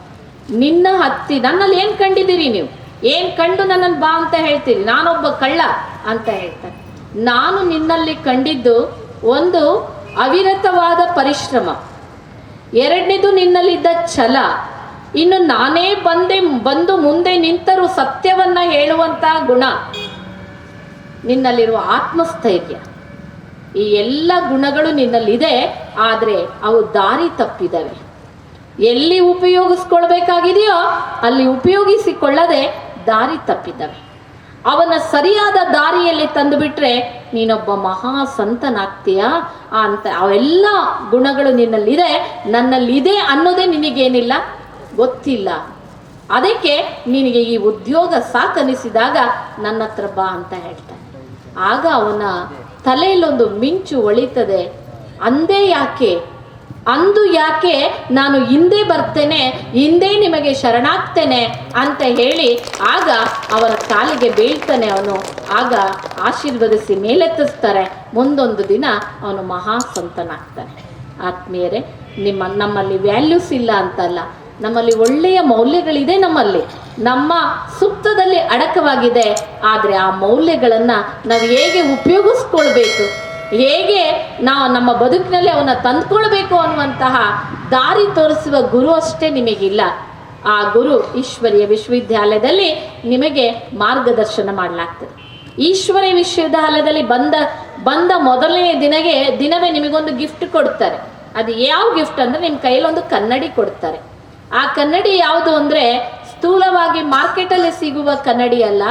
ನಿನ್ನ ಹತ್ತಿ, ನನ್ನಲ್ಲಿ ಏನು ಕಂಡಿದ್ದೀರಿ ನೀವು? ಏನು ಕಂಡು ನನ್ನನ್ನು ಬಾ ಅಂತ ಹೇಳ್ತೀರಿ? ನಾನೊಬ್ಬ ಕಳ್ಳ ಅಂತ ಹೇಳ್ತಾನೆ. ನಾನು ನಿನ್ನಲ್ಲಿ ಕಂಡಿದ್ದು ಒಂದು ಅವಿರತವಾದ ಪರಿಶ್ರಮ. ಎರಡನೇದು ನಿನ್ನಲ್ಲಿದ್ದ ಛಲ. ಇನ್ನು ನಾನೇ ಬಂದೆ, ಬಂದು ಮುಂದೆ ನಿಂತರೂ ಸತ್ಯವನ್ನ ಹೇಳುವಂತ ಗುಣ. ನಿನ್ನಲ್ಲಿರುವ ಆತ್ಮಸ್ಥೈರ್ಯ. ಈ ಎಲ್ಲ ಗುಣಗಳು ನಿನ್ನಲ್ಲಿದೆ, ಆದರೆ ಅವು ದಾರಿ ತಪ್ಪಿದವೆ. ಎಲ್ಲಿ ಉಪಯೋಗಿಸ್ಕೊಳ್ಬೇಕಾಗಿದೆಯೋ ಅಲ್ಲಿ ಉಪಯೋಗಿಸಿಕೊಳ್ಳದೆ ದಾರಿ ತಪ್ಪಿದವೆ. ಅವನ ಸರಿಯಾದ ದಾರಿಯಲ್ಲಿ ತಂದುಬಿಟ್ರೆ ನೀನೊಬ್ಬ ಮಹಾ ಸಂತನಾಗ್ತೀಯಾ? ಅಂತ ಅವೆಲ್ಲ ಗುಣಗಳು ನಿನ್ನಲ್ಲಿದೆ, ನನ್ನಲ್ಲಿದೆ ಅನ್ನೋದೇ ನಿನಗೇನಿಲ್ಲ? ಗೊತ್ತಿಲ್ಲ. ಅದಕ್ಕೆ ನಿನಗೆ ಈ ಉದ್ಯೋಗ ಸಾಕನಿಸಿದಾಗ ನನ್ನ ಹತ್ರ ಬಾ ಅಂತ ಹೇಳ್ತಾನೆ. ಆಗ ಅವನ ತಲೆಯಲ್ಲೊಂದು ಮಿಂಚು ಒಳಿತದೆ. ಅಂದೇ ಯಾಕೆ? ಅಂದು ಯಾಕೆ ನಾನು ಹಿಂದೆ ಬರ್ತೇನೆ, ಹಿಂದೆ ನಿಮಗೆ ಶರಣಾಗ್ತೇನೆ ಅಂತ ಹೇಳಿ ಆಗ ಅವರ ಕಾಲಿಗೆ ಬೀಳ್ತಾನೆ ಅವನು. ಆಗ ಆಶೀರ್ವದಿಸಿ ಮೇಲೆತ್ತಿಸ್ತಾರೆ. ಮುಂದೊಂದು ದಿನ ಅವನು ಮಹಾ ಸಂತನಾಗ್ತಾನೆ ಆತ್ಮೀಯರೇ, ನಿಮ್ಮ ನಮ್ಮಲ್ಲಿ ವ್ಯಾಲ್ಯೂಸ್ ಇಲ್ಲ ಅಂತಲ್ಲ. ನಮ್ಮಲ್ಲಿ ಒಳ್ಳೆಯ ಮೌಲ್ಯಗಳಿದೆ ನಮ್ಮಲ್ಲಿ. ನಮ್ಮ ಸುಪ್ತದಲ್ಲಿ ಅಡಕವಾಗಿದೆ. ಆದರೆ ಆ ಮೌಲ್ಯಗಳನ್ನು ನಾವು ಹೇಗೆ ಉಪಯೋಗಿಸ್ಕೊಳ್ಬೇಕು? ಹೇಗೆ ನಾವು ನಮ್ಮ ಬದುಕಿನಲ್ಲಿ ಅವನ್ನ ತಂದ್ಕೊಳ್ಬೇಕು ಅನ್ನುವಂತಹ ದಾರಿ ತೋರಿಸುವ ಗುರು ಅಷ್ಟೇ ನಿಮಗಿಲ್ಲ. ಆ ಗುರು ಈಶ್ವರಿಯ ವಿಶ್ವವಿದ್ಯಾಲಯದಲ್ಲಿ ನಿಮಗೆ ಮಾರ್ಗದರ್ಶನ ಮಾಡಲಾಗ್ತದೆ. ಈಶ್ವರಿ ವಿಶ್ವವಿದ್ಯಾಲಯದಲ್ಲಿ ಬಂದ ಬಂದ ಮೊದಲನೇ ದಿನಗೆ ದಿನವೇ ನಿಮಗೊಂದು ಗಿಫ್ಟ್ ಕೊಡ್ತಾರೆ. ಅದು ಯಾವ ಗಿಫ್ಟ್ ಅಂದ್ರೆ ನಿಮ್ಮ ಕೈಯಲ್ಲಿ ಒಂದು ಕನ್ನಡಿ ಕೊಡ್ತಾರೆ. ಆ ಕನ್ನಡಿ ಯಾವುದು ಅಂದ್ರೆ ಸ್ಥೂಲವಾಗಿ ಮಾರ್ಕೆಟಲ್ಲಿ ಸಿಗುವ ಕನ್ನಡಿ ಅಲ್ಲ,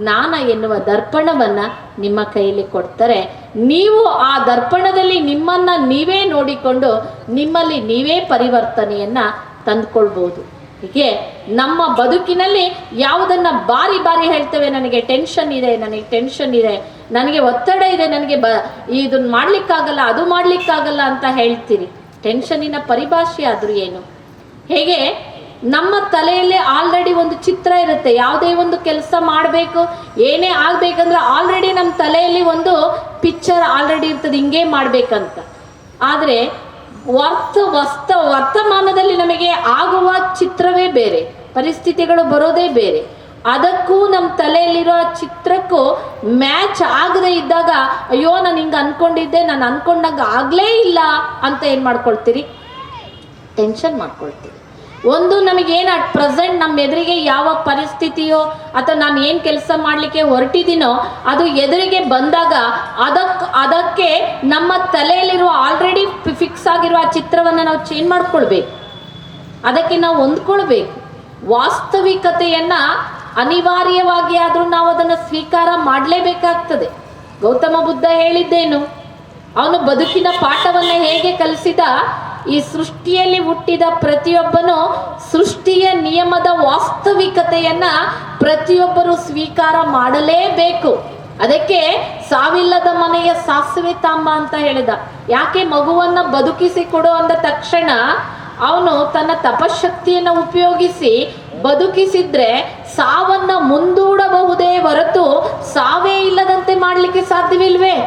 ಜ್ಞಾನ ಎನ್ನುವ ದರ್ಪಣವನ್ನ ನಿಮ್ಮ ಕೈಯಲ್ಲಿ ಕೊಡ್ತಾರೆ. ನೀವು ಆ ದರ್ಪಣದಲ್ಲಿ ನಿಮ್ಮನ್ನ ನೀವೇ ನೋಡಿಕೊಂಡು ನಿಮ್ಮಲ್ಲಿ ನೀವೇ ಪರಿವರ್ತನೆಯನ್ನ ತಂದುಕೊಳ್ಬೋದು ಹೀಗೆ ನಮ್ಮ ಬದುಕಿನಲ್ಲಿ ಯಾವುದನ್ನ ಬಾರಿ ಬಾರಿ ಹೇಳ್ತೇವೆ, ನನಗೆ ಟೆನ್ಷನ್ ಇದೆ, ನನಗೆ ಟೆನ್ಷನ್ ಇದೆ, ನನಗೆ ಒತ್ತಡ ಇದೆ, ನನಗೆ ಬ ಇದನ್ನ ಮಾಡ್ಲಿಕ್ಕಾಗಲ್ಲ, ಅದು ಮಾಡ್ಲಿಕ್ಕಾಗಲ್ಲ ಅಂತ ಹೇಳ್ತೀರಿ. ಟೆನ್ಷನ್ನಿನ ಪರಿಭಾಷೆ ಆದರೂ ಏನು? ಹೇಗೆ? ನಮ್ಮ ತಲೆಯಲ್ಲಿ ಆಲ್ರೆಡಿ ಒಂದು ಚಿತ್ರ ಇರುತ್ತೆ. ಯಾವುದೇ ಒಂದು ಕೆಲಸ ಮಾಡಬೇಕು, ಏನೇ ಆಗಬೇಕಂದ್ರೆ ಆಲ್ರೆಡಿ ನಮ್ಮ ತಲೆಯಲ್ಲಿ ಒಂದು ಪಿಕ್ಚರ್ ಆಲ್ರೆಡಿ ಇರ್ತದೆ, ಹಿಂಗೆ ಮಾಡಬೇಕಂತ. ಆದರೆ ವರ್ತ, ವಸ್ತ, ವರ್ತಮಾನದಲ್ಲಿ ನಮಗೆ ಆಗುವ ಚಿತ್ರವೇ ಬೇರೆ, ಪರಿಸ್ಥಿತಿಗಳು ಬರೋದೇ ಬೇರೆ. ಅದಕ್ಕೂ ನಮ್ಮ ತಲೆಯಲ್ಲಿರೋ ಚಿತ್ರಕ್ಕೂ ಮ್ಯಾಚ್ ಆಗದೆ ಇದ್ದಾಗ, ಅಯ್ಯೋ, ನಾನು ಹಿಂಗೆ ಅನ್ಕೊಂಡಿದ್ದೆ, ನಾನು ಅನ್ಕೊಂಡಂಗೆ ಆಗಲೇ ಇಲ್ಲ ಅಂತ ಏನು ಮಾಡ್ಕೊಳ್ತೀರಿ? ಟೆನ್ಷನ್ ಮಾಡ್ಕೊಳ್ತೀವಿ ಒಂದು ನಮಗೇನು ಅಟ್ ಪ್ರೆಸೆಂಟ್ ನಮ್ಮ ಎದುರಿಗೆ ಯಾವ ಪರಿಸ್ಥಿತಿಯೋ ಅಥವಾ ನಾನು ಏನು ಕೆಲಸ ಮಾಡಲಿಕ್ಕೆ ಹೊರಟಿದ್ದೀನೋ ಅದು ಎದುರಿಗೆ ಬಂದಾಗ ಅದಕ್ಕೆ ಅದಕ್ಕೆ ನಮ್ಮ ತಲೆಯಲ್ಲಿರುವ ಆಲ್ರೆಡಿ ಫಿಕ್ಸ್ ಆಗಿರುವ ಆ ಚಿತ್ರವನ್ನು ನಾವು ಚೇಂಜ್ ಮಾಡ್ಕೊಳ್ಬೇಕು. ಅದಕ್ಕೆ ನಾವು ಹೊಂದ್ಕೊಳ್ಬೇಕು. ವಾಸ್ತವಿಕತೆಯನ್ನು ಅನಿವಾರ್ಯವಾಗಿ ಆದರೂ ನಾವು ಅದನ್ನು ಸ್ವೀಕಾರ ಮಾಡಲೇಬೇಕಾಗ್ತದೆ. ಗೌತಮ ಬುದ್ಧ ಹೇಳಿದ್ದೇನು, ಅವನು ಬದುಕಿನ ಪಾಠವನ್ನು ಹೇಗೆ ಕಲಿಸಿದ ಈ ಸೃಷ್ಟಿಯಲ್ಲಿ ಹುಟ್ಟಿದ ಪ್ರತಿಯೊಬ್ಬನು ಸೃಷ್ಟಿಯ ನಿಯಮದ ವಾಸ್ತವಿಕತೆಯನ್ನ ಪ್ರತಿಯೊಬ್ಬರು ಸ್ವೀಕಾರ ಮಾಡಲೇಬೇಕು. ಅದಕ್ಕೆ ಸಾವಿಲ್ಲದ ಮನೆಯ ಸಾಸಿವೆ ತಾಂಬ ಅಂತ ಹೇಳಿದ. ಯಾಕೆ ಮಗುವನ್ನ ಬದುಕಿಸಿ ಕೊಡು ಅಂದ ತಕ್ಷಣ ಅವನು ತನ್ನ ತಪಶಕ್ತಿಯನ್ನು ಉಪಯೋಗಿಸಿ ಬದುಕಿಸಿದ್ರೆ ಸಾವನ್ನ ಮುಂದೂಡಬಹುದೇ ಹೊರತು ಸಾವೇ ಇಲ್ಲದಂತೆ ಮಾಡಲಿಕ್ಕೆ ಸಾಧ್ಯವಿಲ್ವೇ?